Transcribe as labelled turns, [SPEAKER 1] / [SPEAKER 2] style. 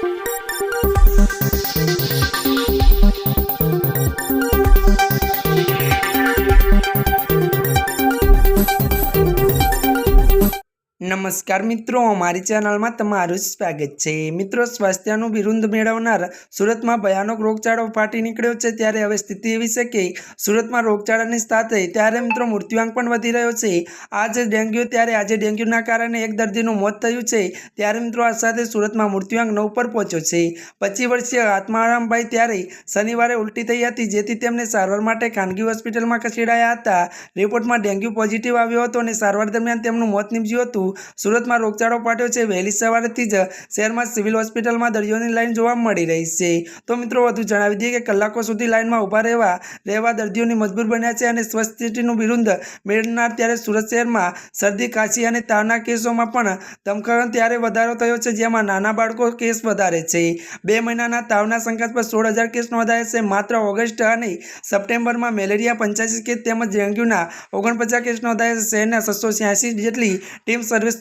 [SPEAKER 1] Thank you. નમસ્કાર મિત્રો, અમારી ચેનલમાં તમારું સ્વાગત છે. મિત્રો, સ્વાસ્થ્યનું બિરુદ મેળવનાર સુરતમાં ભયાનક રોગચાળો ફાટી નીકળ્યો છે ત્યારે હવે સ્થિતિ એવી છે કે સુરતમાં રોગચાળાની સાથે ત્યારે મિત્રો મૃત્યુઆંક પણ વધી રહ્યો છે. આજે ડેન્ગ્યુ, ત્યારે આજે ડેન્ગ્યુના કારણે એક દર્દીનું મોત થયું છે. ત્યારે મિત્રો, આ સાથે સુરતમાં મૃત્યુઆંક નવ પર પહોંચ્યો છે. પચીસ વર્ષીય આત્મારામભાઈ ત્યારે શનિવારે ઉલટી થઈ હતી, જેથી તેમને સારવાર માટે ખાનગી હોસ્પિટલમાં ખસેડાયા હતા. રિપોર્ટમાં ડેન્ગ્યુ પોઝિટિવ આવ્યો હતો અને સારવાર દરમિયાન તેમનું મોત નીપજ્યું હતું. સુરતમાં રોગચાળો પાટ્યો છે. વહેલી સવારથી જ શહેરમાં સિવિલ હોસ્પિટલમાં દર્દીઓની લાઇન જોવા મળી રહી છે. તો મિત્રો, વધુ જણાવી દઈએ કે કલાકો સુધી લાઇનમાં ઊભા રહેવા રહેવા દર્દીઓની મજબૂર બન્યા છે અને સ્વસ્થ સિટીનું બિરુદ મેળવનાર ત્યારે સુરત શહેરમાં શરદી ખાંસી અને તાવના કેસોમાં પણ ધમખરણ ત્યારે વધારો થયો છે. જેમાં નાના બાળકો કેસ વધારે છે. બે મહિનાના તાવના શંકાસ્પદ સોળ હજાર કેસ નોંધાયા છે. માત્ર ઓગસ્ટ અને સપ્ટેમ્બરમાં મેલેરિયા પંચ્યાસી કેસ તેમજ ડેન્ગ્યુના ઓગણપચાસ કેસ નોંધાયા છે. શહેરના છસો છ્યાસી જેટલી ટીમ સર્વિસ